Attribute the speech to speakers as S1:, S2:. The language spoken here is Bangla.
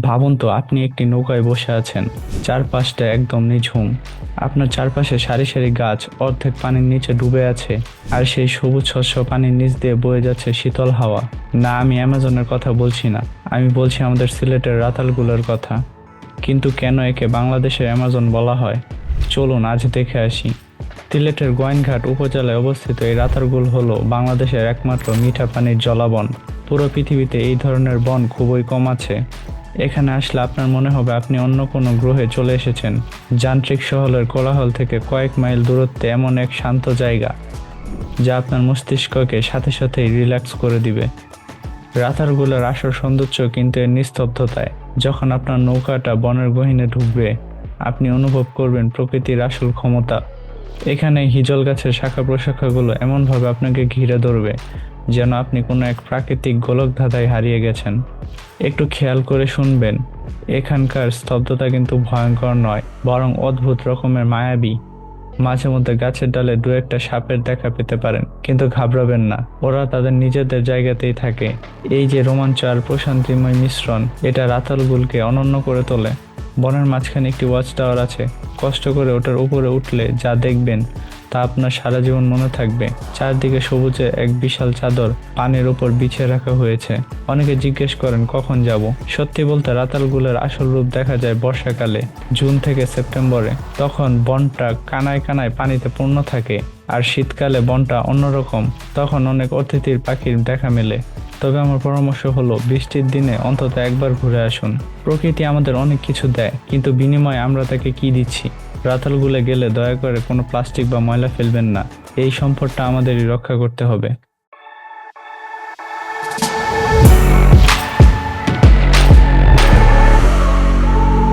S1: ভাবুন তো, আপনি একটি নৌকায় বসে আছেন। চারপাশটা একদম নিঝুম। আপনার চারপাশে সারি সারি গাছ, অর্ধেক পানির নিচে ডুবে আছে, আর সেই সবুজ শস্য পানির নিচ দিয়ে বয়ে যাচ্ছে শীতল হাওয়া। না, আমি অ্যামাজনের কথা বলছি না। আমি বলছি আমাদের সিলেটের রাতালগুলোর কথা। কিন্তু কেন একে বাংলাদেশের অ্যামাজন বলা হয়? চলুন, আজ দেখে আসি। সিলেটের গোয়াইনঘাট উপজেলায় অবস্থিত এই রাতারগুল হলো বাংলাদেশের একমাত্র মিঠা পানির জলাবন। পুরো পৃথিবীতে এই ধরনের বন খুবই কম আছে। এখানে আসলে আপনার মনে হবে আপনি অন্য কোনো গ্রহে চলে এসেছেন। যান্ত্রিক শহরের কোলাহল থেকে কয়েক মাইল দূরত্বে এমন এক শান্ত জায়গা, যা আপনার মস্তিষ্ককে সাথে সাথেই রিল্যাক্স করে দিবে। রাতারগুলোর আসল সৌন্দর্য কিন্তু এর নিস্তব্ধতায়, যখন আপনার নৌকাটা বনের গহীনে ঢুকবে, আপনি অনুভব করবেন প্রকৃতির আসল ক্ষমতা। এখানে হিজল গাছের শাখা প্রশাখাগুলো এমনভাবে আপনাকে ঘিরে ধরবে যেন আপনি কোনো এক প্রাকৃতিক গোলক ধাঁধায় হারিয়ে গেছেন। একটু খেয়াল করে শুনবেন, এখানকার স্তব্ধতা কিন্তু ভয়ঙ্কর নয়, বরং অদ্ভুত রকমের মায়াবী। মাঝে মধ্যে গাছের ডালে দু একটা সাপের দেখা পেতে পারেন, কিন্তু ঘাবড়াবেন না, ওরা তাদের নিজেদের জায়গাতেই থাকে। এই যে রোমাঞ্চ আর প্রশান্তিময় মিশ্রণ, এটা রাতালগুলকে অনন্য করে তোলে। বনের মাঝখানে একটি ওয়াচ টাওয়ার আছে, কষ্ট করে ওটার উপরে উঠলে যা দেখবেন তা আপনার সারা জীবন মনে থাকবে। চারদিকে সবুজে এক বিশাল চাদর পানির উপর বিছিয়ে রাখা হয়েছে। অনেকে জিজ্ঞেস করেন, কখন যাব? সত্যি বলতে রাতালগুলের আসল রূপ দেখা যায় বর্ষাকালে, জুন থেকে সেপ্টেম্বরে। তখন বনটা কানায় কানায় পানিতে পূর্ণ থাকে আর শীতকালে বনটা অন্যরকম। তখন অনেক অতিথির পাখির দেখা মেলে। তবে আমার পরামর্শ হলো, বৃষ্টির দিনে অন্তত একবার ঘুরে আসুন। প্রকৃতি আমাদের অনেক কিছু দেয়, কিন্তু বিনিময়ে আমরা তাকে কি দিচ্ছি? রাতালগুলে গেলে দয়া করে কোনো প্লাস্টিক বা ময়লা ফেলবেন না। এই সম্পদটা আমাদেরই রক্ষা করতে হবে।